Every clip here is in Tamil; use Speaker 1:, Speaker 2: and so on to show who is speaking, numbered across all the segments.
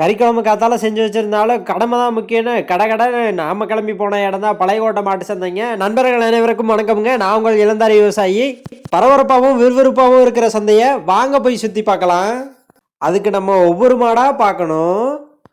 Speaker 1: கறிக்குழம்பு காத்தால செஞ்சு வச்சிருந்தாலும் கடமை தான் முக்கியம்னு கடை கடை நாம கிளம்பி போன இடம் தான் பழையகோட்டை மாட்டு சந்தைங்க நண்பர்கள் அனைவருக்கும் வணக்கமுங்க. நான் உங்கள் இளந்தாரி விவசாயி. பரபரப்பாகவும் விறுவிறுப்பாகவும் இருக்கிற சந்தையை வாங்க போய் சுற்றி பார்க்கலாம். அதுக்கு நம்ம ஒவ்வொரு மாடாக பார்க்கணும்.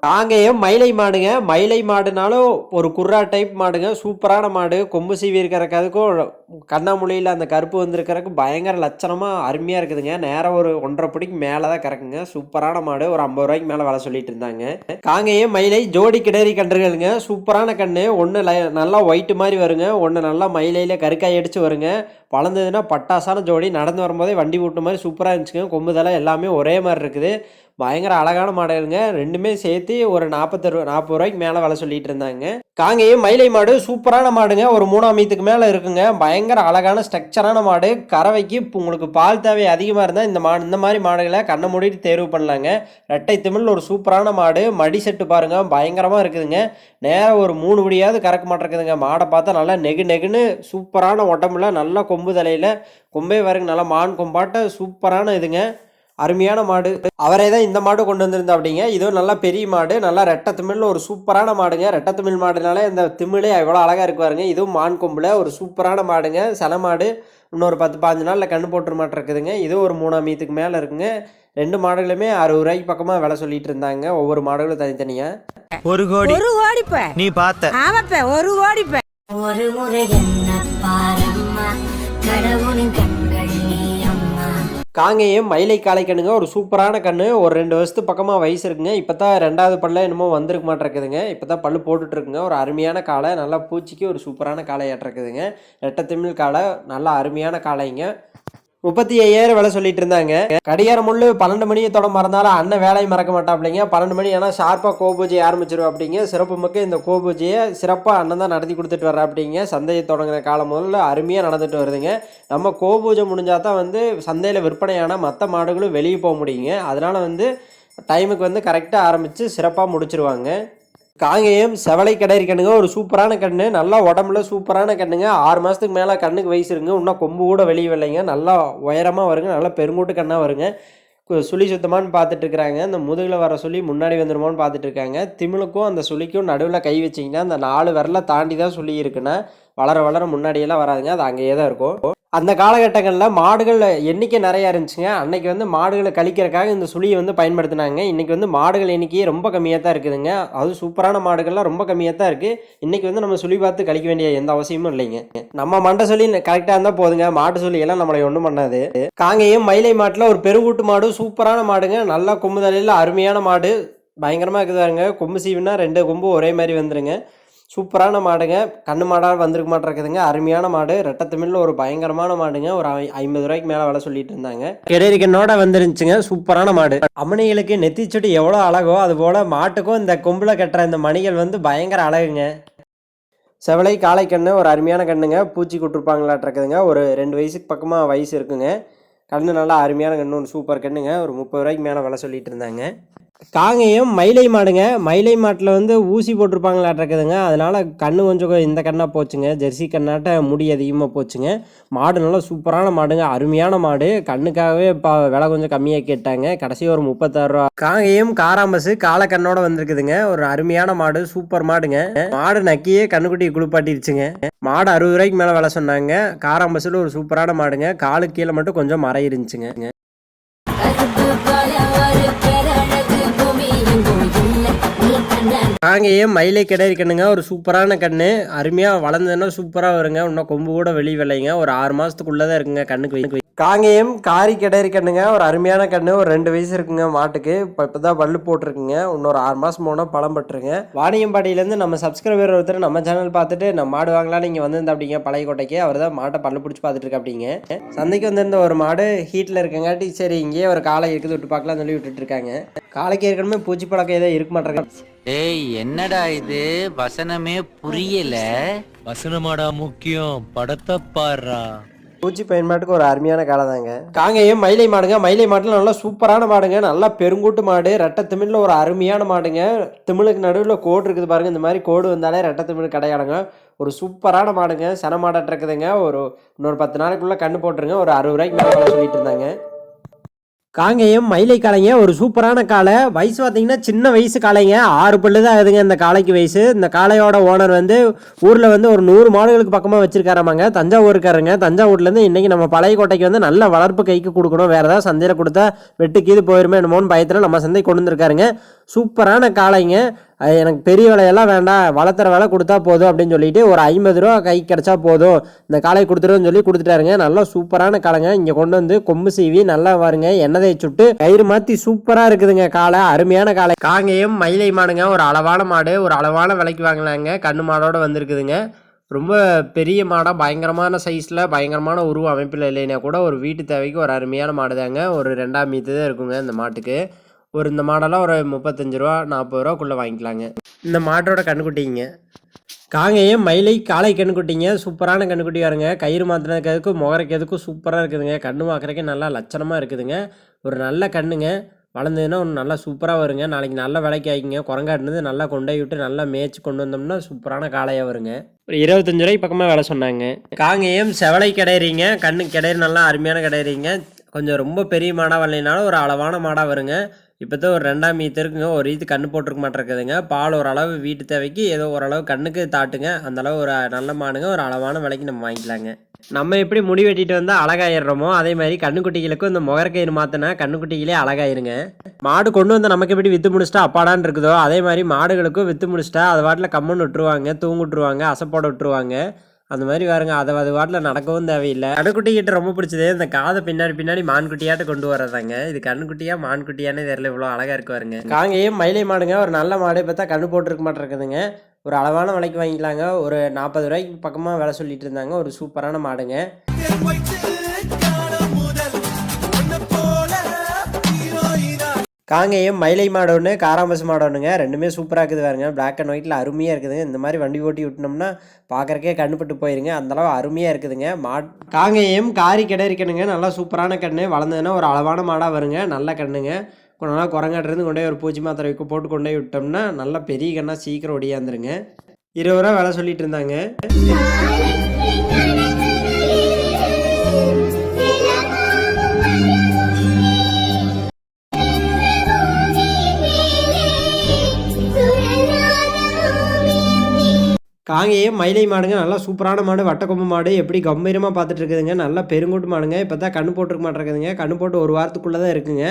Speaker 1: காங்கேயம் மயிலை மாடுங்க. மயிலை மாடுனாலும் ஒரு குர்ரா டைப் மாடுங்க. சூப்பரான மாடு. கொம்பு சீவி இருக்கிறதுக்கும் கண்ணாமொழியில் அந்த கருப்பு வந்திருக்கிறதுக்கு பயங்கர லட்சணமாக அருமையாக இருக்குதுங்க. நேரம் ஒரு ஒன்றரை பிடிக்கு மேலே தான் கறக்குங்க. சூப்பரான மாடு. ஒரு ஐம்பது ரூபாய்க்கு மேலே வேலை சொல்லிட்டு இருந்தாங்க. காங்கேயம் மயிலை ஜோடி கிடரி கன்றுகளுங்க. சூப்பரான கன்று ஒன்று நல்லா ஒயிட் மாதிரி வருங்க. ஒன்று நல்லா மயிலையில் கருக்காய் அடித்து வருங்க. வளர்ந்ததுன்னா பட்டாசான ஜோடி. நடந்து வரும்போதே வண்டி விட்ட மாதிரி சூப்பராக இருந்துச்சுங்க. கொம்புதெல்லாம் எல்லாமே ஒரே மாதிரி இருக்குது. பயங்கர அழகான மாடுங்க. ரெண்டுமே சேர்த்து ஒரு நாற்பத்தரு நாற்பது ரூபாய்க்கு மேலே விலை சொல்லிட்டு இருந்தாங்க. காங்கேயம் மயிலை மாடு சூப்பரான மாடுங்க. ஒரு மூணாம் மீத்துக்கு மேலே இருக்குங்க. பயங்கர அழகான ஸ்ட்ரக்சரான மாடு. கறவைக்கு உங்களுக்கு பால் தேவை அதிகமாக இருந்தால் இந்த மாடு இந்த மாதிரி மாடுகளை கண்ணை மூடிட்டு தேர்வு பண்ணலாங்க. ரெட்டை தமிழ் ஒரு சூப்பரான மாடு. மடி செட்டு பாருங்க. பயங்கரமாக இருக்குதுங்க. நேரம் ஒரு மூணு முடியாவது கறக்க மாட்டேங்குதுங்க மாடை பார்த்தா நல்லா நெகு நெகுன்னு சூப்பரான உடம்புல நல்லா கொம்பு தலையில். கொம்பே வருங்க. நல்லா மான் கொம்பாட்ட சூப்பரான இதுங்க. அருமையான மாடு. அவரே தான் இந்த மாடு கொண்டு வந்திருந்தா அப்படிங்க இதுவும் நல்லா பெரிய மாடு நல்லா ரெட்டை திமிழில் ஒரு சூப்பரான மாடுங்க. ரெட்டை திமிழ் மாடுனால இந்த திமிழே எவ்வளோ அழகாக இருக்கு பாருங்க இதுவும் மான் கொம்பில் ஒரு சூப்பரான மாடுங்க. சன மாடு இன்னொரு பத்து பாஞ்சு நாளில் கண்ணு போட்டுற மாட்டிருக்குதுங்க இது ஒரு மூணாம் மீத்துக்கு மேலே இருக்குங்க. ரெண்டு மாடுகளுமே அறுபது ரூபாய்க்கு பக்கமாக விலை சொல்லிட்டு இருந்தாங்க. ஒவ்வொரு மாடுகளும் தனித்தனியாக
Speaker 2: ஒரு கோடி.
Speaker 3: ஒரு கோடிப்ப.
Speaker 2: நீ பார்த்த.
Speaker 3: ஆமாப்ப ஒரு கோடிப்ப.
Speaker 4: ஒரு முறை என்ன பாரம்மா கடவுளின் கண்கள் நீ.
Speaker 1: காங்கேயம் மயிலை காளை கண்ணுங்க ஒரு சூப்பரான கண்ணு. ஒரு ரெண்டு வருஷத்து பக்கமாக வயசு இருக்குங்க. இப்போ தான் ரெண்டாவது பல்ல என்னமோ வந்திருக்க மாட்டேருக்குதுங்க. இப்போ தான் பல் போட்டுட்ருக்குங்க. ஒரு அருமையான காளை நல்லா பூச்சிக்கு ஒரு சூப்பரான காளை ஏற்றிருக்குதுங்க ரெட்டை திமிழ் காளை நல்லா அருமையான காளைங்க. முப்பத்தி ஐயாயிரம் விலை சொல்லிட்டு இருந்தாங்க. கடிகாரம் முள்ளு பன்னெண்டு மணியை தொட மறந்தாலும் அண்ணன் வேலையை மறக்க மாட்டாப்லைங்க. பன்னெண்டு மணி ஆனால் ஷார்ப்பாக கோபூஜை ஆரம்பிச்சிருவா அப்படிங்க. சிறப்பு மிக்க இந்த கோபூஜையை சிறப்பாக அண்ணன் தான் நடத்தி கொடுத்துட்டு வர்றா அப்படிங்க. சந்தையை தொடங்கின காலம் முதல்ல அருமையாக நடந்துட்டு வருதுங்க. நம்ம கோபூஜை முடிஞ்சால் தான் வந்து சந்தையில் விற்பனையான மற்ற மாடுகளும் வெளியே போக முடியுங்க. அதனால் வந்து டைமுக்கு வந்து கரெக்டாக ஆரம்பித்து சிறப்பாக முடிச்சிருவாங்க. காங்கேயம் செவலை கிடரி கண்ணுங்க. ஒரு சூப்பரான கண்ணு. நல்லா உடம்புல சூப்பரான கண்ணுங்க. ஆறு மாதத்துக்கு மேலே கண்ணுக்கு வயசு இருங்க இன்னும் கொம்பு கூட வெளியே வரலைங்க. நல்லா உயரமாக வருங்க. நல்லா பெருங்கூட்டு கண்ணாக வருங்க. கு- சுழி சுத்தமானு பார்த்துட்டு இருக்கிறாங்க. இந்த முதுகில் வர சொல்லி முன்னாடி வந்துடுமோன்னு பார்த்துட்டு இருக்காங்க. திமிழுக்கும் அந்த சுழிக்கும் நடுவில் கை வச்சிங்கன்னா அந்த நாலு விரலை தாண்டி தான் சுழி இருக்குன்னா வளர வளர முன்னாடியெல்லாம் வராதுங்க. அது அங்கேயே தான் இருக்கும். அந்த காலகட்டங்களில் மாடுகள் எண்ணிக்கை நிறையா இருந்துச்சுங்க. அன்னைக்கு வந்து மாடுகளை கழிக்கிறதுக்காக இந்த சுழியை வந்து பயன்படுத்தினாங்க. இன்றைக்கி வந்து மாடுகள் எண்ணிக்கையே ரொம்ப கம்மியாக தான் இருக்குதுங்க. அது சூப்பரான மாடுகள்லாம் ரொம்ப கம்மியாக தான் இருக்குது இன்றைக்கி வந்து நம்ம சுழி பார்த்து கழிக்க வேண்டிய எந்த அவசியமும் இல்லைங்க. நம்ம மண்டை சொல்லி கரெக்டாக இருந்தால் போதுங்க. மாட்டு சொல்லியெல்லாம் நம்மளை ஒன்றும் பண்ணாது. காங்கேயம் மயிலை மாட்டில் ஒரு பெருவூட்டு மாடு சூப்பரான மாடுங்க. நல்லா கொம்பு தலையில் அருமையான மாடு. பயங்கரமாக இருக்குதாருங்க கொம்பு சீவுனா ரெண்டு கொம்பு ஒரே மாதிரி வந்துருங்க. சூப்பரான மாடுங்க. கண்ணு மாடாக வந்திருக்க மாட்டிருக்குதுங்க அருமையான மாடு. ரெட்டத்தமிழில் ஒரு பயங்கரமான மாடுங்க. ஒரு ஐ- ஐம்பது ரூபாய்க்கு மேலே விலை சொல்லிட்டு இருந்தாங்க. கிடரிக்கனோட வந்துருந்துச்சுங்க. சூப்பரான மாடு. அம்மணிகளுக்கு நெத்தி எவ்வளோ அழகோ அது போல் மாட்டுக்கும் இந்த கொம்பில் கட்டுற இந்த மணிகள் வந்து பயங்கர அழகுங்க. செவலை காளை கண்ணு ஒரு அருமையான கண்ணுங்க. பூச்சி கொட்டிருப்பாங்களாட்டிருக்குதுங்க. ஒரு ரெண்டு வயசுக்கு பக்கமாக வயசு இருக்குங்க. கண்ணு நல்லா அருமையான கண்ணு. ஒரு சூப்பர் கண்ணுங்க. ஒரு முப்பது ரூபாய்க்கு மேலே விலை சொல்லிட்டு இருந்தாங்க. காங்கேயம் மயிலை மாடுங்க. மயிலை மாட்டில் வந்து ஊசி போட்டிருப்பாங்களாட்டிருக்குதுங்க அதனால் கண்ணு கொஞ்சம் இந்த கண்ணாக போச்சுங்க. ஜெர்சி கண்ணாட்ட முடி அதிகமாக போச்சுங்க. மாடு நல்லா சூப்பரான மாடுங்க. அருமையான மாடு. கண்ணுக்காகவே இப்போ விலை கொஞ்சம் கம்மியாக கேட்டாங்க. கடைசி ஒரு முப்பத்தாறு ரூபா. காங்கேயம் காராம்பசு காலக்கண்ணோட வந்திருக்குதுங்க. ஒரு அருமையான மாடு. சூப்பர் மாடுங்க. மாடு நக்கியே கண்ணுக்குட்டி குளிப்பாட்டிருச்சுங்க. மாடு அறுபது ரூபாய்க்கு மேலே விலை சொன்னாங்க. காராம்பஸில் ஒரு சூப்பரான மாடுங்க. காலுக்கு கீழே மட்டும் கொஞ்சம் மறை இருந்துச்சுங்க.
Speaker 4: கண்ட
Speaker 1: மயிலை கிடரி கண்ணுங்க. ஒரு சூப்பரான கண்ணு. அருமையாக வளர்ந்ததுன்னா சூப்பராக வருங்க. இன்னும் கொம்பு கூட வெளி விளையுங்க ஒரு ஆறு மாதத்துக்குள்ளே தான் இருக்குங்க கண்ணுக்கு காங்கேயம் காரி கிடரி கண்ணுங்க. ஒரு அருமையான கண்ணு. ஒரு ரெண்டு வயசு இருக்குங்க மாட்டுக்கு. இப்போ இப்போ தான் பல்லு போட்டிருக்குங்க. இன்னொரு ஆறு மாதம் போனால் பழம் பட்டுருங்க. வாணியம்பாடியிலேருந்து நம்ம சப்ஸ்கிரைபர் ஒருத்தர் நம்ம சேனல் பார்த்துட்டு நம்ம மாடு வாங்கலாம் நீங்கள் வந்திருந்த அப்படிங்க பழைய கோட்டைக்கு. அவர் தான் மாட்டை பல்லு பிடிச்சி பார்த்துட்டு இருக்க அப்படிங்க சந்தைக்கு வந்திருந்த ஒரு மாடு ஹீட்டில் இருக்கங்காட்டி சரி இங்கேயே ஒரு காலை இருக்குது விட்டு பார்க்கலாம்னு சொல்லி விட்டுட்டு இருக்காங்க காளைக்கு ஏற்கனவே பூச்சி பழக்கம் ஏதோ இருக்க மாட்டேங்க
Speaker 5: டேய் என்னடா இது? வசனமே புரியல.
Speaker 2: வசனமாடா முக்கியம். படத்தை பாடுறா.
Speaker 1: பூச்சி பயன்பாட்டுக்கு ஒரு அருமையான காலை தாங்க. காங்கேயம் மயிலை மாடுங்க. மயிலை மாட்டில் நல்லா சூப்பரான மாடுங்க. நல்லா பெருங்கூட்டு மாடு. ரெட்டை திமிழில் ஒரு அருமையான மாடுங்க. திமிழுக்கு நடுவில் கோடு இருக்குது பாருங்க. இந்த மாதிரி கோடு வந்தாலே ரெட்டை திமிழ் கிடையாடுங்க ஒரு சூப்பரான மாடுங்க. சன மாடாட்ட இருக்குதுங்க ஒரு இன்னொரு பத்து நாளைக்குள்ளே கண்ணு போட்டுருங்க. ஒரு அறுபது ரூபாய்க்கு மேலே சொல்லிட்டு இருந்தாங்க. காங்கேயம் மயிலை காளைங்க ஒரு சூப்பரான காளை. வயசு பார்த்தீங்கன்னா சின்ன வயசு காளைங்க. ஆறு பல்லு தான் ஆகுதுங்க இந்த காளைக்கு வயசு. இந்த காளையோட ஓனர் வந்து ஊரில் வந்து ஒரு நூறு மாடுகளுக்கு பக்கமாக வச்சிருக்காராமாங்க. தஞ்சாவூருக்காரங்க தஞ்சாவூர்லேருந்து இன்றைக்கி நம்ம பழைய கோட்டைக்கு வந்து நல்ல வளர்ப்பு கைக்கு கொடுக்கணும். வேறு ஏதாவது சந்தையில் கொடுத்தா வெட்டு கீது போயிருமே என்னமோன்னு பயத்தில் நம்ம சந்தை கொண்டு வந்திருக்காருங்க. சூப்பரான காளைங்க. எனக்கு பெரிய விலையெல்லாம் வேண்டாம் வளர்த்துற விலை கொடுத்தா போதும் அப்படின்னு சொல்லிட்டு ஒரு ஐம்பது ரூபா கை கிடைச்சா போதும். இந்த காளை கொடுத்துருன்னு சொல்லி கொடுத்துட்டாருங்க. நல்லா சூப்பரான காளைங்க. இங்கே கொண்டு வந்து கொம்பு சீவி நல்லா வருங்க எண்ணெய் சுட்டு கயிறு மாற்றி சூப்பராக இருக்குதுங்க காளை. அருமையான காளை. காங்கேயம் மயிலை மாடுங்க. ஒரு அளவான மாடு ஒரு அளவான விலைக்கு வாங்கினாங்க. கண்ணு மாடோடு வந்திருக்குதுங்க. ரொம்ப பெரிய மாடாக பயங்கரமான சைஸில் பயங்கரமான உருவ அமைப்பில் இல்லைன்னா கூட ஒரு வீட்டு தேவைக்கு ஒரு அருமையான மாடு தாங்க ஒரு ரெண்டாம் மீத்து தான் இருக்குங்க இந்த மாட்டுக்கு. ஒரு இந்த மாடெல்லாம் ஒரு முப்பத்தஞ்சு ரூபா நாற்பது ரூபாக்குள்ளே வாங்கிக்கலாங்க. இந்த மாட்டோட கண்ணுக்குட்டிங்க. காங்கேயம் மயிலை காளை கண்ணுக்குட்டிங்க. சூப்பரான கண்ணுக்குட்டி வருங்க கயிறு மாற்றினதுக்கு அதுக்கும் முகரைக்கிறதுக்கும் சூப்பராக இருக்குதுங்க. கண்ணு பார்க்குறக்கே நல்லா லட்சணமாக இருக்குதுங்க. ஒரு நல்ல கண்ணுங்க. வளர்ந்ததுன்னா ஒன்று நல்லா சூப்பராக வருங்க. நாளைக்கு நல்ல விலைக்கு ஆகிங்க குரங்காட்டினது நல்லா கொண்டு போய் விட்டு நல்லா மேய்ச்சி கொண்டு வந்தோம்னா சூப்பரான காளையாக வருங்க. ஒரு இருபத்தஞ்சு ரூபாய்க்கு பக்கமாக வேலை சொன்னாங்க. காங்கேயம் செவலை கிடையிறீங்க. கண்ணு கிடையிற நல்லா அருமையான கிடையிறீங்க. கொஞ்சம் ரொம்ப பெரிய மாடாக வரலைனாலும் ஒரு அளவான மாடாக வருங்க. இப்போ தான் ஒரு ரெண்டாம் மீத்து இருக்குங்க. ஒரு இது கண்ணு போட்டிருக்க மாட்டேருக்குதுங்க. பால் ஓரளவு வீட்டு தேவைக்கு ஏதோ ஓரளவு கண்ணுக்கு தாட்டுங்க. அந்த அளவு ஒரு நல்ல மாடுங்க ஒரு அளவான விலைக்கு நம்ம வாங்கிக்கலாங்க. நம்ம எப்படி முடி வெட்டிட்டு வந்தால் அழகாயிடுறோமோ அதே மாதிரி கண்ணுக்குட்டிகளுக்கும் இந்த முகரக்கயிறு மாற்றினா கண்ணுக்குட்டிகளே அழகாயிருங்க. மாடு கொண்டு வந்து நமக்கு எப்படி விற்று முடிச்சிட்டா அப்பாடான்னு இருக்குதோ அதே மாதிரி மாடுகளுக்கும் விற்று முடிச்சிட்டா அது வாட்டில் கம்மன் விட்டுருவாங்க தூங்கு விட்டுருவாங்க அசைப்போட விட்டுருவாங்க. அந்த மாதிரி பாருங்க அதை அது வாட்டில் நடக்கவும் தேவையில்லை. கண்ணுக்குட்டி கிட்ட ரொம்ப பிடிச்சது இந்த காதை பின்னாடி பின்னாடி மான்குட்டியாட்ட கொண்டு வரதாங்க இது கண்ணுக்குட்டியா மான்குட்டியானே தெரியல இவ்வளோ அழகாக இருக்கு பாருங்க. காங்கையும் மயிலை மாடுங்க ஒரு நல்ல மாடு பார்த்தா கண்ணு போட்டிருக்க மாட்டேருக்குதுங்க. ஒரு அளவான விலைக்கு வாங்கிக்கலாங்க. ஒரு நாற்பது ரூபாய்க்கு பக்கமாக விலை சொல்லிட்டு இருந்தாங்க. ஒரு சூப்பரான மாடுங்க. காங்கேயம் மயிலை மாடு ஒன்று மாடோனுங்க மாடு ஒன்றுங்க ரெண்டுமே சூப்பராக இருக்குது பாருங்க. பிளாக் அண்ட் ஒயிட்டில் அருமையாக இருக்குதுங்க இந்த மாதிரி வண்டி ஓட்டி விட்டோம்னா பார்க்குறக்கே கண்ணுப்பட்டு போயிருங்க. அந்தளவு அருமையாக இருக்குதுங்க. மாட் காங்கேயம் காரி கிடைக்கணுங்க நல்லா சூப்பரான கண்ணு. வளர்ந்ததுன்னா ஒரு அளவான மாடாக வருங்க. நல்ல கண்ணுங்க. கொஞ்ச நாள் குரங்காட்டிருந்து கொண்டு போய் ஒரு பூச்சி மாத்திரை போட்டு கொண்டு போய் விட்டோம்னா நல்லா பெரிய கண்ணாக சீக்கிரம் ஒடியாந்துருங்க. இருபது ரூபா வேலை சொல்லிட்டு இருந்தாங்க. காங்கேயம் மயிலை மாடுங்க. நல்லா சூப்பரான மாடு வட்டக்கொம்பு மாடு. எப்படி கம்பீரமாக பார்த்துட்டு இருக்குதுங்க நல்லா பெருங்கூட்டு மாடுங்க. இப்போ தான் கண்ணு போட்டுருக்க மாட்டேங்குதுங்க. கண்ணு போட்டு ஒரு வாரத்துக்குள்ளே தான் இருக்குங்க.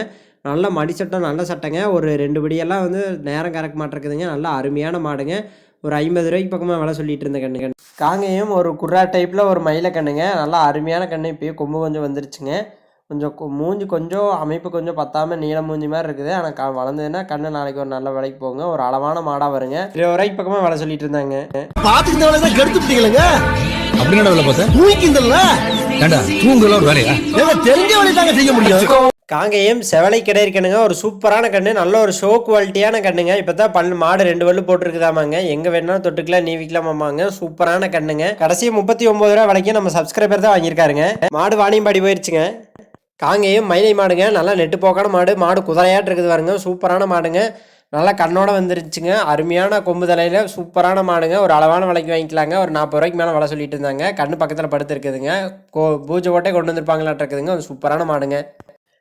Speaker 1: நல்ல மடி சட்டம் நல்ல சட்டைங்க. ஒரு ரெண்டு படியெல்லாம் வந்து நேரம் கறக்க மாட்டேங்குதுங்க. நல்லா அருமையான மாடுங்க. ஒரு ஐம்பது ரூபாய்க்கு பக்கமாக வேலை சொல்லிட்டு இருந்த கண்ணு கண்ணு. காங்கேயம் ஒரு குர்ரா டைப்பில் ஒரு மயிலை கண்ணுங்க. நல்லா அருமையான கண்ணு. இப்போயே கொம்பு கொஞ்சம் வந்துருச்சுங்க. கொஞ்சம் கொ- மூஞ்சி கொஞ்சம் அமைப்பு கொஞ்சம் பத்தாமல் நீள மூஞ்சி மாதிரி இருக்குது. ஆனால் க வளர்ந்ததுன்னா கண்ணு நாளைக்கு ஒரு நல்ல விலைக்கு போங்க. ஒரு அளவான மாடாக வருங்க. இருபது ரூபாய்க்கு பக்கமாக விலை சொல்லிட்டு இருந்தாங்க.
Speaker 3: தான் கெடுத்துட்டீங்களங்க
Speaker 6: அப்படின்னு வேலை பார்த்தேன்?
Speaker 3: தூக்கிந்தல்ல
Speaker 6: வேலையா?
Speaker 3: தெரிஞ்ச தாங்க செய்ய முடியும்.
Speaker 1: காங்கேயம் செவலை கிடைக்கணுங்க ஒரு சூப்பரான கண்ணு நல்ல ஒரு ஷோ குவாலிட்டியான கண்ணுங்க. இப்போ தான் பல் மாடு ரெண்டு வல்லு போட்டிருக்குதாமாங்க. எங்கே வேணாலும் தொட்டுக்கலாம் நீவிக்கலாமாங்க சூப்பரான கண்ணுங்க. கடைசி முப்பத்தி ஒம்பது ரூபா வரைக்கும் நம்ம சப்ஸ்கிரைபர் தான் வாங்கியிருக்காருங்க. மாடு வாணியம்பாடி போயிருச்சுங்க. காங்கேயம் மயிலை மாடுங்க. நல்லா நெட்டு போக்கான மாடு. மாடு குதிரையாட்டு இருக்குது பாருங்க. சூப்பரான மாடுங்க. நல்லா கண்ணோட வந்துருச்சுங்க. அருமையான கொம்பு தலையில் சூப்பரான மாடுங்க. ஒரு அளவான விலைக்கு வாங்கிக்கலாங்க. ஒரு நாற்பது ரூபாய்க்கு மேலே விலை சொல்லிட்டு இருந்தாங்க. கண்ணு பக்கத்தில் படுத்துருக்குதுங்க கோ பூஜை போட்டே கொண்டு வந்திருப்பாங்களாட்டு இருக்குதுங்க. ஒரு சூப்பரான மாடுங்க.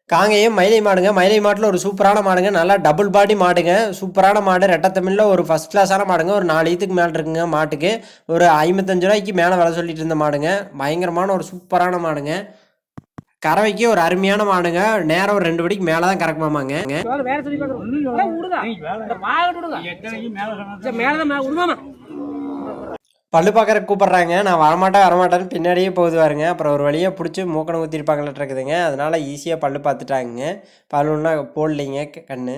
Speaker 1: காங்கேயம் மயிலை மாடுங்க. மயிலை மாட்டில் ஒரு சூப்பரான மாடுங்க. நல்லா டபுள் பாடி மாடுங்க. சூப்பரான மாடு. ரெட்டத்தமிழில் ஒரு ஃபஸ்ட் கிளாஸான மாடுங்க. ஒரு நாலு ஈத்துக்கு மேலே இருக்குங்க மாட்டுக்கு. ஒரு ஐம்பத்தஞ்சு ரூபாய்க்கு மேலே விலை சொல்லிட்டு இருந்த மாடுங்க. பயங்கரமான ஒரு சூப்பரான மாடுங்க. கறவைக்கு ஒரு அருமையான மாடுங்க. நேரம் ஒரு ரெண்டு படிக்கு மேலே தான் கறக்குமாமாங்க.
Speaker 7: வேற சொல்லி
Speaker 1: பல்லு பார்க்கறக்கு கூப்பிட்றாங்க. நான் வரமாட்டேன் வரமாட்டேன்னு பின்னாடியே போகுது பாருங்க. அப்புறம் ஒரு வழியாக பிடிச்சி மூக்கணை ஊற்றிருப்பாங்களாட்டு இருக்குதுங்க. அதனால ஈஸியாக பல்லு பார்த்துட்டாங்க பல்லுன்னா போடலைங்க கண்ணு.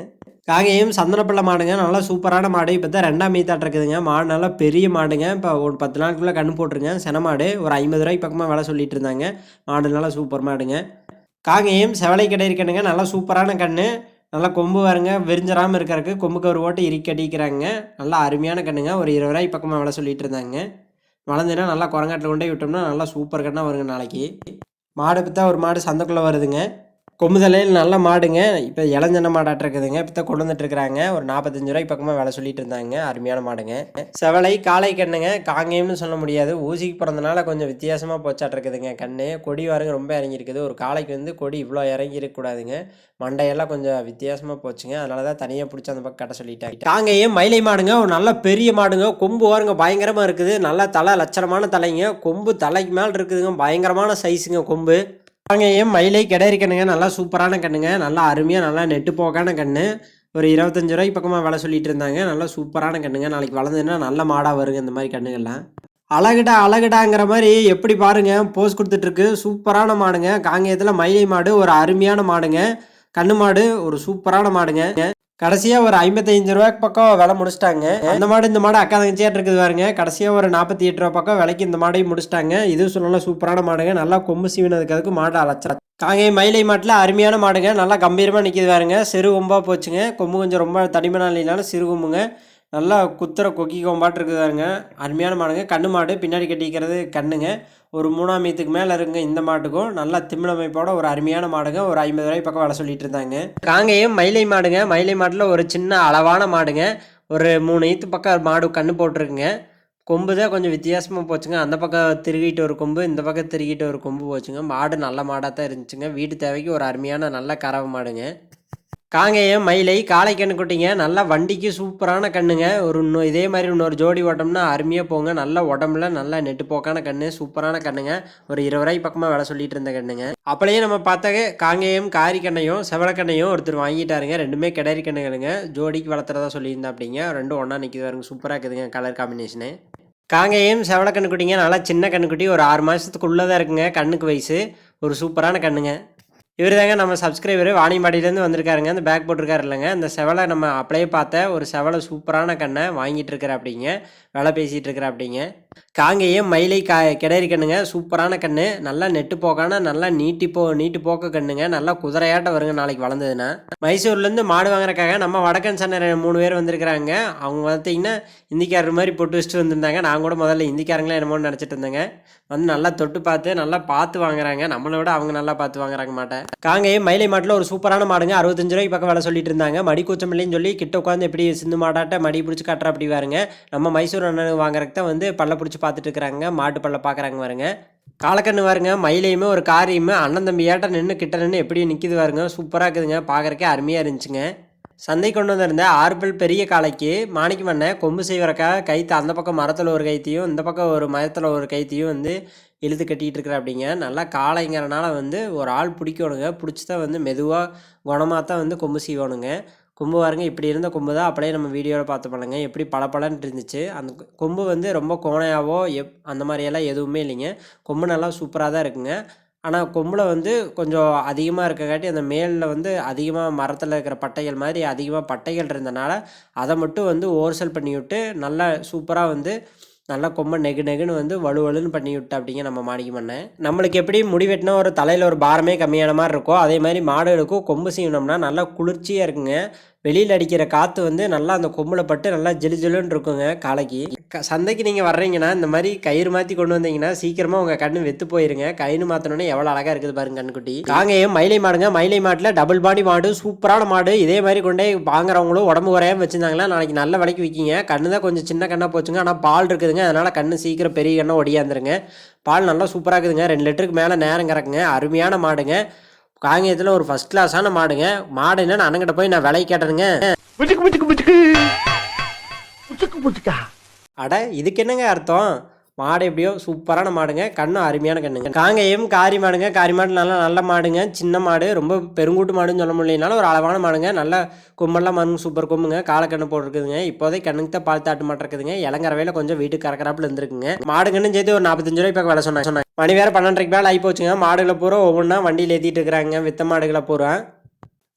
Speaker 1: காங்கேயம் சந்தனப்பிள்ளை மாடுங்க. நல்லா சூப்பரான மாடு. இப்போ தான் ரெண்டாம் மீத்தாட் இருக்குதுங்க. மாடு நல்லா பெரிய மாடுங்க. இப்போ ஒரு பத்து நாளுக்குள்ளே கண்ணு போட்டுருங்க. சென மாடு. ஒரு ஐம்பது ரூபாய்க்கு பக்கமாக விலை சொல்லிட்டு இருந்தாங்க. மாடு நல்லா சூப்பர் மாடுங்க. காங்கேயம் செவலை கடை இருக்கணுங்க. நல்லா சூப்பரான கண்ணு. நல்லா கொம்பு வருங்க. விரிஞ்சிராமல் இருக்கிறக்கு கொம்புக்கு ஒரு ஓட்டு இறுக்கடிக்கிறாங்க நல்லா அருமையான கண்ணுங்க. ஒரு இருபது ரூபாய்க்கு பக்கமாக விலை சொல்லிட்டு இருந்தாங்க. வளர்ந்துன்னா நல்லா குரங்காட்டில் கொண்டே விட்டோம்னா நல்லா சூப்பர் கண்ணாக வருங்க நாளைக்கு. மாடு பார்த்தா ஒரு மாடு சந்தைக்குள்ளே வருதுங்க. கொம்புதலையில் நல்ல மாடுங்க. இப்போ இளஞ்சன மாடாட்ட இருக்குதுங்க. இப்போ தான் கொண்டு இருக்கிறாங்க ஒரு நாற்பத்தஞ்சு ரூபாய் பக்கமாக வேலை சொல்லிட்டு இருந்தாங்க. அருமையான மாடுங்க. செவலை காளை கண்ணுங்க. காங்கேயம்னு சொல்ல முடியாது. ஊசிக்கு பிறந்தனால கொஞ்சம் வித்தியாசமாக போச்சாட்டு இருக்குதுங்க கண்ணு. கொடி வாருங்க ரொம்ப இறங்கியிருக்குது. ஒரு காளைக்கு வந்து கொடி இவ்வளோ இறங்கி இருக்கக்கூடாதுங்க மண்டையெல்லாம் கொஞ்சம் வித்தியாசமாக போச்சுங்க. அதனால தான் தனியாக பிடிச்சி அந்த பக்கம் கட்ட சொல்லிட்டாங்க காங்கேயம் மயிலை மாடுங்க. ஒரு நல்ல பெரிய மாடுங்க. கொம்பு வாருங்க பயங்கரமாக இருக்குது. நல்லா தலை லட்சணமான தலைங்க. கொம்பு தலைக்கு மேலே இருக்குதுங்க. பயங்கரமான சைஸுங்க கொம்பு. காங்கேயம் மயிலை கிடரி கண்ணுங்க நல்லா சூப்பரான கண்ணுங்க. நல்லா அருமையாக நல்லா நெட்டு போக்கான கண்ணு. ஒரு இருபத்தஞ்சு ரூபாய்க்கு பக்கமாக வேலை சொல்லிட்டு இருந்தாங்க. நல்லா சூப்பரான கண்ணுங்க. நாளைக்கு வளர்ந்ததுன்னா நல்ல மாடாக வருங்க இந்த மாதிரி கண்ணுங்கள்லாம் அழகுடா அழகுடாங்கிற மாதிரி எப்படி பாருங்க. போஸ் கொடுத்துட்ருக்கு. சூப்பரான மாடுங்க. காங்கேயத்தில் மயிலை மாடு ஒரு அருமையான மாடுங்க. கண்ணு மாடு ஒரு சூப்பரான மாடுங்க. கடைசியாக ஒரு ஐம்பத்தஞ்சு ரூபாய்க்கு பக்கம் விலை முடிச்சிட்டாங்க. அந்த மாடு இந்த மாடு அக்கா தங்கச்சியாக இருக்குது பாருங்க. கடைசியாக ஒரு நாற்பத்தி எட்டு ரூபா பக்கம் விலைக்கு இந்த மாடையும் முடிச்சிட்டாங்க. இது சொல்லலாம் சூப்பரான மாடுங்க. நல்லா கொம்பு சீவினதுக்கு அதுக்கு மாடு அலைச்சா காங்கை மயிலை மாட்டில் அருமையான மாடுங்க. நல்லா கம்பீரமாக நிற்கிது பாருங்க. சிறு கொம்பாக போச்சுங்க. கொம்பு கொஞ்சம் ரொம்ப தடிமனா இல்லைனாலும் சிறு கொம்புங்க. நல்லா குத்துற கொக்கி கொம்பாட்டு இருக்குதாருங்க அருமையான மாடுங்க. கண்ணு மாடு பின்னாடி கட்டிக்கிறது கண்ணுங்க. ஒரு மூணாம் மீத்துக்கு மேலே இருங்க இந்த மாட்டுக்கும். நல்லா திமிழமைப்போட ஒரு அருமையான மாடுங்க. ஒரு ஐம்பது ரூபாய் பக்கம் வேலை சொல்லிட்டு இருந்தாங்க. காங்கையும் மயிலை மாடுங்க. மயிலை மாட்டில் ஒரு சின்ன அளவான மாடுங்க. ஒரு மூணு ஈத்து பக்கம் மாடு கண்ணு போட்டிருக்குங்க. கொம்பு தான் கொஞ்சம் வித்தியாசமாக போச்சுங்க. அந்த பக்கம் திருகிட்டு ஒரு கொம்பு இந்த பக்கம் திருகிட்டு ஒரு கொம்பு போச்சுங்க. மாடு நல்ல மாடாக தான் இருந்துச்சுங்க. வீட்டு தேவைக்கு ஒரு அருமையான நல்ல கறவை மாடுங்க. காங்கேயம் மயிலை காளை கண்ணு குட்டிங்க. நல்லா வண்டிக்கு சூப்பரான கண்ணுங்க. ஒரு இன்னும் இதே மாதிரி இன்னொரு ஜோடி ஓட்டம்னா அருமையாக போங்க. நல்ல உடம்புல நல்லா நெட்டு போக்கான கண்ணு சூப்பரான கண்ணுங்க. ஒரு இருபது ரூபாய்க்கு பக்கமாக வேலை சொல்லிட்டு இருந்த கண்ணுங்க. அப்படியே நம்ம பார்த்தாக்க காங்கேயம் காரி கண்ணையும் செவலக்கண்ணையும் ஒருத்தர் வாங்கிட்டாருங்க. ரெண்டுமே கிடரி கண்ணுகளுங்க. ஜோடிக்கு வளர்த்துறதா சொல்லியிருந்தா அப்படிங்க ரெண்டும் ஒன்றா நிற்கிது சூப்பராக இருக்குதுங்க கலர் காம்பினேஷனு. காங்கேயம் செவல கண்ணுக்குட்டிங்க நல்லா சின்ன கண்ணுக்குட்டி. ஒரு ஆறு மாதத்துக்குள்ளே தான் இருக்குங்க. கண்ணுக்கு வயசு. ஒரு சூப்பரான கண்ணுங்க. இவர் தாங்க நம்ம சப்ஸ்கிரைபர் வாணிமாடியிலேருந்து வந்திருக்காருங்க. அந்த பேக் போட்டிருக்காரு இல்லைங்க. அந்த செவலை நம்ம அப்படியே பார்த்த ஒரு செவலை சூப்பரான கண்ணை வாங்கிட்டு இருக்கிற அப்படிங்க. நல்லா பேசிகிட்டு இருக்கிற அப்படிங்க. காங்கேயம் மயிலை கா கிடரி கண்ணுங்க. சூப்பரான கண்ணு. நல்லா நெட்டு போக்கான நல்லா நீட்டி போ நீட்டு போக்க கண்ணுங்க. நல்லா குதிரையாட்ட வருங்க நாளைக்கு வளர்ந்ததுன்னா. மைசூர்லேருந்து மாடு வாங்குறக்காக நம்ம வடக்கன் சன்னர் மூணு பேர் வந்திருக்கிறாங்க. அவங்க பார்த்தீங்கன்னா இந்திக்காரர் மாதிரி பொட்டு வச்சுட்டு வந்திருந்தாங்க. நான் கூட முதல்ல இந்திக்காரங்களே என்னமோன்னு நினச்சிட்டு இருந்தேங்க. வந்து நல்லா தொட்டு பார்த்து நல்லா பார்த்து வாங்குறாங்க. நம்மளை விட அவங்க நல்லா பார்த்து வாங்குறாங்க மாட்டேன் காங்கேயம் மயிலை மாட்டில் ஒரு சூப்பரான மாடுங்க. அறுபத்தஞ்சு ரூபாய்க்கு பக்கம் வேலை சொல்லிட்டு இருந்தாங்க. மடி கூச்சம் இல்லைன்னு சொல்லி கிட்ட உட்காந்து எப்படி சிந்து மாடாட்ட மடி பிடிச்சி காட்டுற அப்படி வாருங்க நம்ம மைசூர் அண்ணன் வாங்குறதுக்கு தான் வந்து பல்ல பிடிச்சி பார்த்துட்டு இருக்கிறாங்க. மாட்டு பல்ல பார்க்குறாங்க பாருங்க. காலக்கண்ணு பாருங்க. மயிலையுமே ஒரு காரியுமே அண்ணன் தம்பி ஏட்ட நின்று கிட்ட நின்று எப்படி நிற்கிது பாருங்க. சூப்பராக இருக்குதுங்க. பார்க்குறக்கே அருமையாக இருந்துச்சுங்க. சந்தை கொண்டு வந்திருந்த ஆறுபல் பெரிய காளைக்கு மாணிக்க மண்ணை கொம்பு செய்வறக்காக கைத்து அந்த பக்கம் மரத்தில் ஒரு கைத்தையும் இந்த பக்கம் ஒரு மரத்தில் ஒரு கைத்தையும் வந்து இழுத்து கட்டிகிட்டு இருக்கிற அப்படிங்க. நல்லா காளைங்கிறனால வந்து ஒரு ஆள் பிடிக்கணுங்க. பிடிச்சி தான் வந்து மெதுவாக குணமாக தான் வந்து கொம்பு செய்வணுங்க கொம்பு பாருங்க இப்படி இருந்த கொம்பு தான் அப்படியே நம்ம வீடியோவில் பார்த்து பண்ணுங்க எப்படி பளபளன்னு இருந்துச்சு. அந்த கொம்பு வந்து ரொம்ப கோணையாவோ எப் அந்த மாதிரியெல்லாம் எதுவுமே இல்லைங்க. கொம்பு நல்லா சூப்பராக தான் இருக்குங்க. ஆனால் கொம்பில் வந்து கொஞ்சம் அதிகமாக இருக்கக்காட்டி அந்த மேலில் வந்து அதிகமாக மரத்தில் இருக்கிற பட்டைகள் மாதிரி அதிகமாக பட்டைகள் இருந்தனால அதை மட்டும் வந்து ஓர்சல் பண்ணி விட்டு நல்லா சூப்பராக வந்து நல்லா கொம்ப நெகு நெகுன்னு வந்து வலுவலுன்னு பண்ணி விட்டு அப்படிங்க நம்ம மாடிக்கு பண்ணேன் நம்மளுக்கு எப்படி முடி வெட்டினா ஒரு தலையில் ஒரு பாரமே கம்மியான மாதிரி இருக்கோ அதே மாதிரி மாடுகளுக்கும் கொம்பு செய்யணும்னா நல்லா குளிர்ச்சியாக இருக்குங்க. வெளியில் அடிக்கிற காற்று வந்து நல்லா அந்த கொம்பில் பட்டு நல்லா ஜெலு ஜெலுன்னு இருக்குங்க காலைக்கு சந்தைக்கு நீங்கள் வர்றீங்கன்னா இந்த மாதிரி கயிறு மாற்றி கொண்டு வந்தீங்கன்னா சீக்கிரமாக உங்கள் கண்ணு வெத்து போயிருங்க. கயிறு மாற்றணுன்னே எவ்வளோ அழகாக இருக்குது பாருங்க கண்ணுக்குட்டி. காங்கேயம் மயிலை மாடுங்க. மயிலை மாட்டில் டபுள் பாடி மாடு சூப்பரான மாடு. இதே மாதிரி கொண்டே வாங்குறவங்களும் உடம்பு குறையாம வச்சுருந்தாங்களா நாளைக்கு நல்ல விலைக்கு விற்கிங்க கண்ணு தான் கொஞ்சம் சின்ன கண்ணாக போச்சுங்க. ஆனால் பால் இருக்குதுங்க. அதனால் கண்ணு சீக்கிரம் பெரிய கண்ணாக ஒடியாந்துருங்க. பால் நல்லா சூப்பராக இருக்குதுங்க. ரெண்டு லிட்டருக்கு மேலே நேரம் கறக்குங்க. அருமையான மாடுங்க. காங்கேயத்தில் ஒரு ஃபஸ்ட் கிளாஸான மாடுங்க. மாடு என்னன்னு அண்ணங்கிட்ட போய் நான் விலை கேட்டேனுங்க. அட இதுக்கு என்னங்க அர்த்தம்? மாடு எப்படியோ சூப்பரான மாடுங்க. கண்ணும் அருமையான கண்ணுங்க. காங்கையும் காரி மாடுங்க. காரி மாடு நல்லா நல்ல மாடுங்க. சின்ன மாடு ரொம்ப பெருங்கூட்டு மாடுன்னு சொல்ல முடியலனாலும் ஒரு அளவான மாடுங்க. நல்ல கொம்பெல்லாம் மருங்க சூப்பர் கொம்புங்க காலக்கண்ணு போட்டுருக்குதுங்க. இப்போதே கண்ணுக்கு தான் பால் தாட்டு மாட்டு இருக்குதுங்க. இளங்கரவையில் கொஞ்சம் வீட்டுக்கு கறக்கறாப்புல இருந்துருக்குங்க. மாடுங்கன்னு சேர்த்து ஒரு நாற்பத்தஞ்சு ரூபாய் இப்போ வேலை சொன்னாங்க. சொன்னாங்க. மணி வேறு பன்னெண்டரைக்கு மேலே ஆகி போச்சுங்க. மாடுகளை பூரா ஒவ்வொன்றா வண்டியில் ஏற்றிட்டு இருக்கிறாங்க. வித்த மாடுகளை பூரா.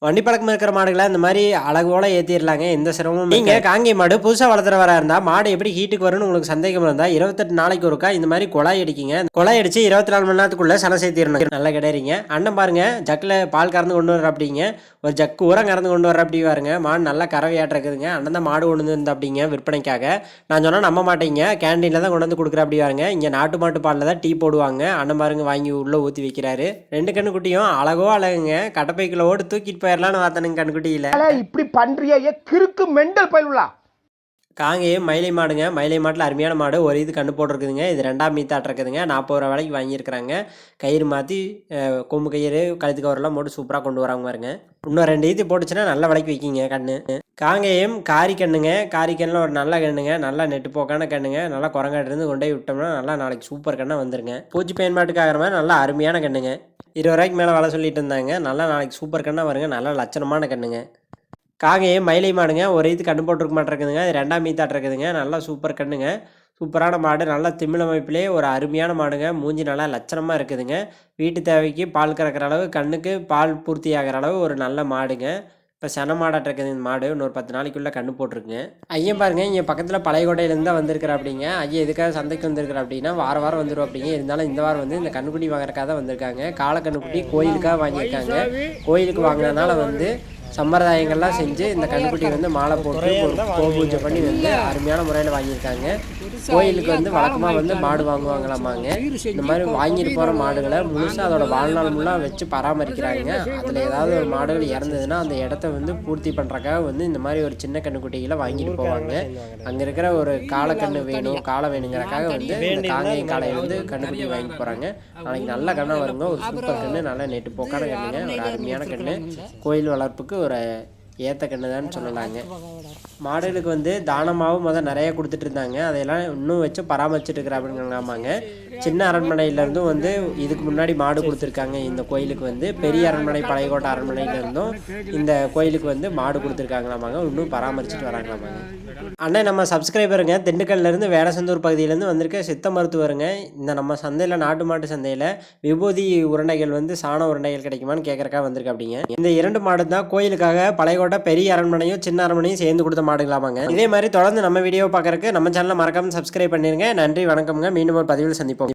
Speaker 1: வண்டி பழக்கம் இருக்கிற மாடுகளை இந்த மாதிரி அழகோட ஏற்றிடலாங்க எந்த சிரமமும் நீங்கள் காங்கி மாடு புதுசாக வளர்த்துற வரா இருந்தால் மாடு எப்படி ஹீட்டுக்கு வரும்னு உங்களுக்கு சந்தேகம் இருந்தால் இருபத்தெட்டு நாளைக்கு ஒருக்கா இந்த மாதிரி குழாய் அடிக்கிங்க. குழாய் அடிச்சு இருபத்தி நாலு மணி நேரத்துக்குள்ள சன சேர்த்திடணும் நல்லா கிடையாதுங்க அண்ணன் பாருங்க ஜக்கில் பால் கறந்து கொண்டு வர அப்படிங்க ஒரு ஜக்கு உரம் கறந்து கொண்டு வர அப்படி பாருங்க. மாடு நல்லா கரவையாட்டிருக்குதுங்க அண்ணன் தான் மாடு கொண்டு வந்து அப்படிங்க விற்பனைக்காக. நான் சொன்னால் நம்ப மாட்டேங்க. கேண்டீனில் தான் கொண்டு வந்து கொடுக்குற அப்படி பாருங்க. இங்கே நாட்டு மாட்டு பாலில் தான் டீ போடுவாங்க. அண்ணன் பாருங்க வாங்கி உள்ளே ஊற்றி வைக்கிறாரு. ரெண்டு கண்ணுக்குட்டியும் அழகோ அழகுங்க. கட்டப்பைக்குள்ள ஓடு தூக்கிட்டு போயிடலான்னு பார்த்தனுங்க கண்ணுக்குட்டியில்.
Speaker 3: இப்படி பண்ணுறியா கிறுக்கு மெண்டல் பயிலுலா.
Speaker 1: காங்கேயம் மயிலை மாடுங்க. மயிலை மாட்டில் அருமையான மாடு. ஒரு இது கண்டு போட்டிருக்குதுங்க. இது ரெண்டாம் மீத்தாட்டம் இருக்குதுங்க. நாற்பது ரூபா விலைக்கு வாங்கியிருக்கிறாங்க. கயிறு மாற்றி கொம்பு கயிறு கழுத்து கவரெல்லாம் போட்டு சூப்பராக கொண்டு வராங்க பாருங்க. இன்னும் ரெண்டு இது போட்டுச்சுன்னா நல்ல விலைக்கு விற்கிங்க கண்ணு. காங்கேயம் காரி கண்ணுங்க காரி கண்ணில் ஒரு நல்ல கண்ணுங்க. நல்லா நெட்டு போக்கான கண்ணுங்க. நல்லா குரங்காட்டிருந்து கொண்டு போய் விட்டோம்னா நல்லா நாளைக்கு சூப்பர் கண்ணாக வந்துருங்க. பூச்சி பயன்பாட்டுக்காகிற மாதிரி நல்லா அருமையான கண்ணுங்க. இருபது ரூபாய்க்கு மேலே விலை சொல்லிட்டு இருந்தாங்க. நல்லா நாளைக்கு சூப்பர் கண்ணாக வருங்க. நல்லா லட்சணமான கண்ணுங்க. காங்கேயம் மயிலை மாடுங்க. ஒரு இது கண்ணு போட்டிருக்க மாட்டேருக்குதுங்க அது ரெண்டாம் மீத்தாட்டு இருக்குதுங்க. நல்லா சூப்பர் கண்ணுங்க. சூப்பரான மாடு. நல்லா திமிழ் அமைப்பிலே ஒரு அருமையான மாடுங்க. மூஞ்சி நல்லா லட்சணமாக இருக்குதுங்க. வீட்டு தேவைக்கு பால் கறக்கிற அளவு கண்ணுக்கு பால் பூர்த்தி ஆகிற அளவு ஒரு நல்ல மாடுங்க. இப்போ சென மாடாட்ட இருக்குது இந்த மாடு. இன்னொரு பத்து நாளைக்குள்ளே கண்ணு போட்டிருக்குங்க. ஐயன் பாருங்க. இங்கே பக்கத்தில் பழையகோட்டையிலேருந்து தான் வந்திருக்கிற அப்படிங்க. ஐயா எதுக்காக சந்தைக்கு வந்திருக்கிற அப்படின்னா வார வாரம் வந்துடும் அப்படிங்க. இருந்தாலும் இந்த வாரம் வந்து இந்த கண்ணுக்குட்டி வாங்குறக்காக தான் வந்திருக்காங்க. கால கண்ணுக்குட்டி கோயிலுக்காக வாங்கியிருக்காங்க. கோயிலுக்கு வாங்கினதுனால வந்து சம்பிரதாயங்கள்லாம் செஞ்சு இந்த கண்ணுக்குட்டி வந்து மாலை போட்டு பூஜை பண்ணி வந்து அருமையான முறையில் வாங்கியிருக்காங்க. கோயிலுக்கு வந்து வழக்கமாக வந்து மாடு வாங்குவாங்களாமாங்க. இந்த மாதிரி வாங்கிட்டு போகிற மாடுகளை முழுசாக அதோட வாழ்நாள் முழுவதும் வச்சு பராமரிக்கிறாங்க. அதில் ஏதாவது ஒரு மாடுகள் இறந்ததுன்னா அந்த இடத்த வந்து பூர்த்தி பண்ணுறக்காக வந்து இந்த மாதிரி ஒரு சின்ன கண்ணுக்குட்டிகளை வாங்கிட்டு போவாங்க. அங்கே இருக்கிற ஒரு காளைக்கண்ணு வேணும் காளை வேணுங்கிறக்காக வந்து இந்த காங்கேயம் காளையை வந்து கண்ணுக்குட்டி வாங்கிட்டு போகிறாங்க நாளைக்கு நல்ல கண்ணா வருங்க. ஒரு சூப்பர் கண்ணு நல்ல நெட்டு போக்கான கண்ணுங்க. ஒரு அருமையான கண்ணு. கோயில் வளர்ப்புக்கு ஒரு ஏத்த கண்ணு தான் சொல்லலாங்க மாடுகளுக்கு வந்து தானமாகவும் முதல் நிறைய கொடுத்துட்டு இருந்தாங்க அதையெல்லாம் இன்னும் வச்சு பராமரிச்சுட்டு இருக்கிறாங்க சின்ன அரண்மனையிலேருந்தும் வந்து இதுக்கு முன்னாடி மாடு கொடுத்துருக்காங்க. இந்த கோயிலுக்கு வந்து பெரிய அரண்மனை பழையகோட்டை அரண்மனையிலேருந்தும் இந்த கோயிலுக்கு வந்து மாடு கொடுத்துருக்காங்களாமாங்க. இன்னும் பராமரிச்சுட்டு வராங்களாமாங்க. அண்ணன் நம்ம சப்ஸ்கிரைபருங்க திண்டுக்கல்லேருந்து வேடசந்தூர் பகுதியிலேருந்து வந்திருக்க சித்த மருத்துவருங்க. இந்த நம்ம சந்தையில் நாட்டு மாட்டு சந்தையில் விபூதி உருண்டைகள் வந்து சாண உருண்டைகள் கிடைக்குமான்னு கேட்குறக்காக வந்திருக்கு அப்படிங்க இந்த இரண்டு மாடு தான் கோயிலுக்காக கோட்டை பெரிய அரண்மனையும் சின்ன அரண்மனையும் சேர்ந்து கொடுத்த மாடுங்களாமாங்க. இதே மாதிரி தொடர்ந்து நம்ம வீடியோ பார்க்கறக்கு நம்ம சேனலை மறக்காம சப்ஸ்கிரைப் பண்ணிருங்க. நன்றி வணக்கம்ங்க. மீண்டும் ஒரு பதிவில் சந்திப்போம்.